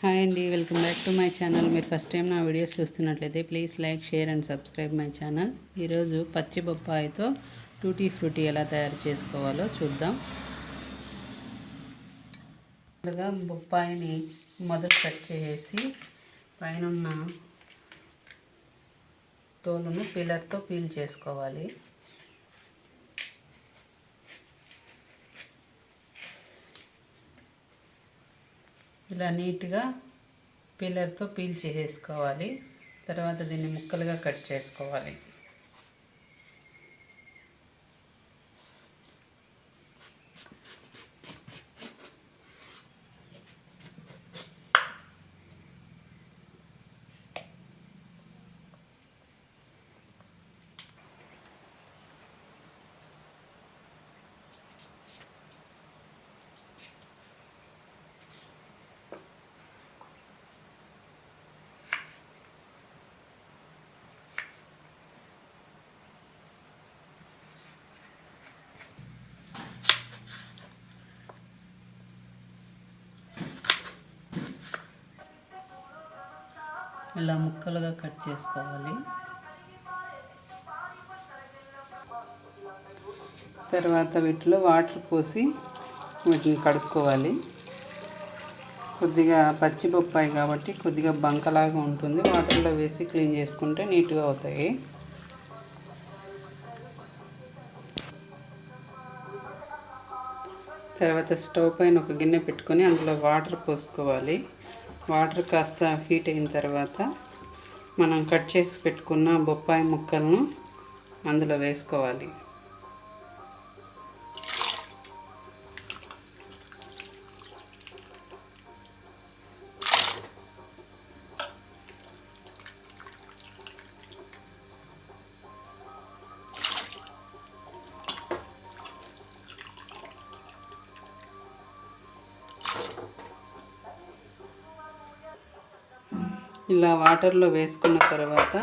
Hi అండి welcome back to my channel. మీరు first time నా వీడియోస్ చూస్తున్నట్లయితే please like share and subscribe my channel. ఈరోజు పచ్చి బొప్పాయితో టూటీ ఫ్రూటీ ఎలా తయారు చేసుకోవాలో చూద్దాం. ముందుగా బొప్పాయిని మొదట కట్ చేసి పైన తోలును పీలర్తో పీల్ చేసుకోవాలి. ఇలా నీట్గా పిల్లర్తో పీల్ చేసేసుకోవాలి. తర్వాత దీన్ని ముక్కలుగా కట్ చేసుకోవాలి. ఇలా ముక్కలుగా కట్ చేసుకోవాలి. తర్వాత వీటిలో వాటర్ పోసి వీటిని కడుక్కోవాలి. కొద్దిగా పచ్చి బొప్పాయి కాబట్టి కొద్దిగా బంకలాగా ఉంటుంది. వాటర్లో వేసి క్లీన్ చేసుకుంటే నీట్గా అవుతాయి. తర్వాత స్టవ్ పైన ఒక గిన్నె పెట్టుకొని అందులో వాటర్ పోసుకోవాలి. వాటర్ కాస్త హీట్ అయిన తర్వాత మనం కట్ చేసి పెట్టుకున్న బొప్పాయి ముక్కలను అందులో వేసుకోవాలి. ఇలా వాటర్లో వేసుకున్న తర్వాత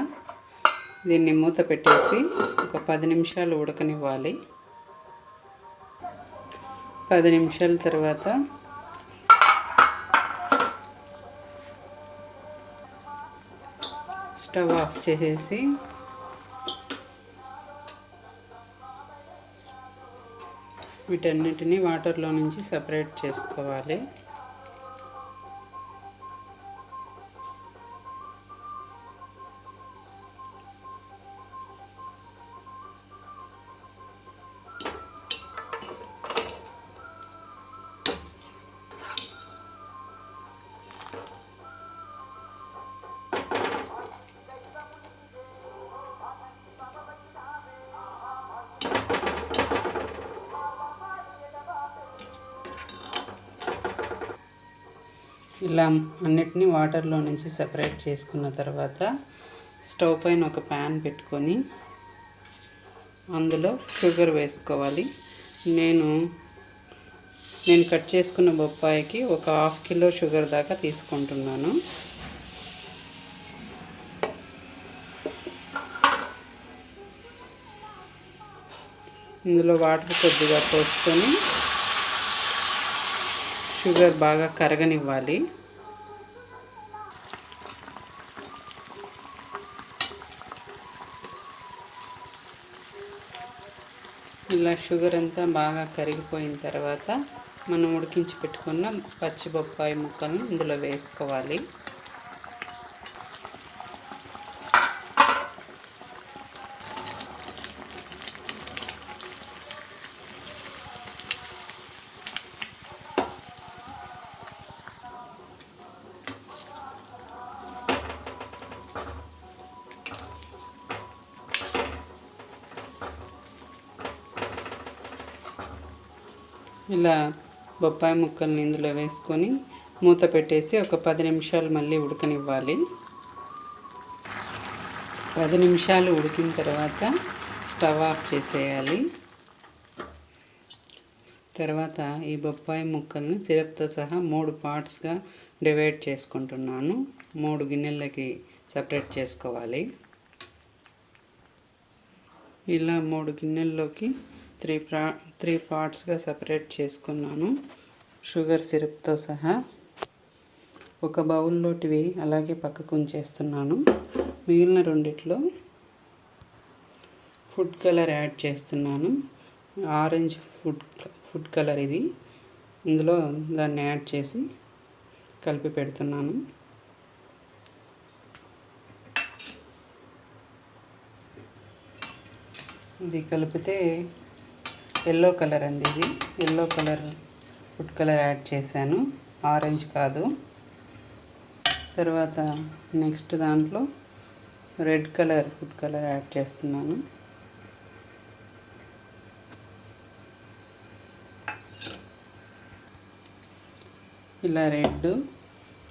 దీన్ని మూత పెట్టేసి ఒక పది నిమిషాలు ఉడకనివ్వాలి. పది నిమిషాల తర్వాత స్టవ్ ఆఫ్ చేసేసి వీటన్నిటిని వాటర్లో నుంచి సపరేట్ చేసుకోవాలి. ఇలా అన్నిటినీ వాటర్లో నుంచి సపరేట్ చేసుకున్న తర్వాత స్టవ్ పైన ఒక ప్యాన్ పెట్టుకొని అందులో షుగర్ వేసుకోవాలి. నేను నేను కట్ చేసుకున్న బొప్పాయికి ఒక హాఫ్ కిలో షుగర్ దాకా తీసుకుంటున్నాను. ఇందులో వాటర్ కొద్దిగా పోసుకొని షుగర్ బాగా కరగనివ్వాలి. ఇలా షుగర్ అంతా బాగా కరిగిపోయిన తర్వాత మనం ఉడికించి పెట్టుకున్న పచ్చి బొప్పాయి ముక్కలను ఇందులో వేసుకోవాలి. ఇలా బొప్పాయి ముక్కల్ని ఇందులో వేసుకొని మూత పెట్టేసి ఒక పది నిమిషాలు మళ్ళీ ఉడకనివ్వాలి. పది నిమిషాలు ఉడికిన తర్వాత స్టవ్ ఆఫ్ చేసేయాలి. తర్వాత ఈ బొప్పాయి ముక్కల్ని సిరప్తో సహా మూడు పార్ట్స్గా డివైడ్ చేసుకుంటున్నాను. మూడు గిన్నెలకి సపరేట్ చేసుకోవాలి. ఇలా మూడు గిన్నెల్లోకి త్రీ ప్రా త్రీ పార్ట్స్గా సపరేట్ చేసుకున్నాను. షుగర్ సిరప్తో సహా. ఒక బౌల్లోటివి అలాగే పక్కకు ఉంచేస్తున్నాను. మిగిలిన రెండిట్లో ఫుడ్ కలర్ యాడ్ చేస్తున్నాను. ఆరెంజ్ ఫుడ్ ఫుడ్ కలర్ ఇది. ఇందులో దాన్ని యాడ్ చేసి కలిపి పెడుతున్నాను. ఇది కలిపితే ఎల్లో కలర్ అండి ఇది. Yellow colour food colour add చేశాను. ఆరెంజ్ కాదు. తర్వాత నెక్స్ట్ దాంట్లో red colour food colour add చేస్తున్నాను. ఇలా రెడ్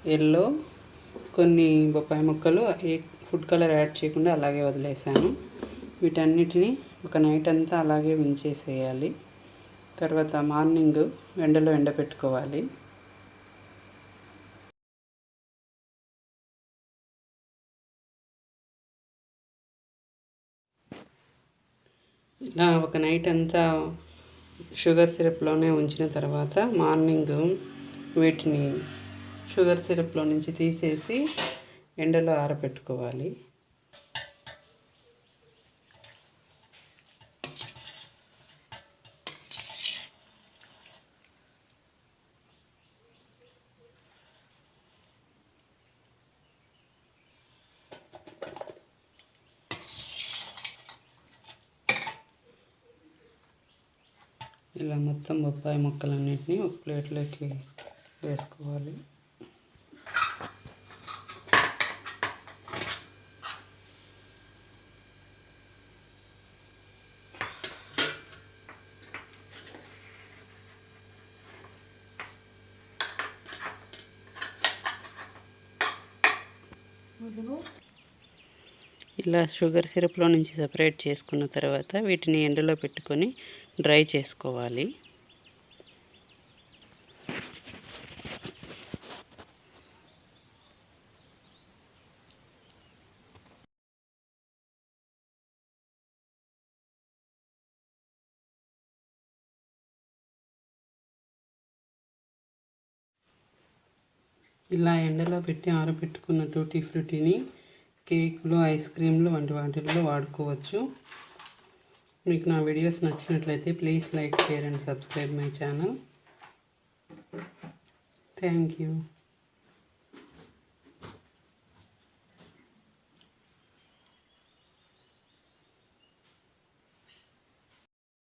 ఎల్లో కొన్ని బొప్పాయి ముక్కలు ఏ ఫుడ్ కలర్ యాడ్ చేయకుండా అలాగే వదిలేసాను. వీటన్నిటిని ఒక నైట్ అంతా అలాగే ఉంచేసేయాలి. తర్వాత మార్నింగ్ ఎండలో ఎండబెట్టుకోవాలి ఇలా ఒక నైట్ అంతా షుగర్ సిరప్లోనే ఉంచిన తర్వాత మార్నింగ్ వీటిని షుగర్ సిరప్లో నుంచి తీసేసి ఎండలో ఆరబెట్టుకోవాలి ఇలా మొత్తం బొప్పాయి ముక్కలన్నింటినీ ఒక ప్లేట్లోకి వేసుకోవాలి. ఇలా షుగర్ సిరప్లో నుంచి సపరేట్ చేసుకున్న తర్వాత వీటిని ఎండలో పెట్టుకొని డ్రై చేసుకోవాలి. ఇలా ఎండలో పెట్టి ఆరబెట్టుకున్న టూటీ ఫ్రూటీని కేకులు ఐస్ క్రీమ్లు వంటి వాటిల్లో వాడుకోవచ్చు. మీకు నా వీడియోస్ నచ్చినట్లయితే please like share and subscribe my channel. Thank you.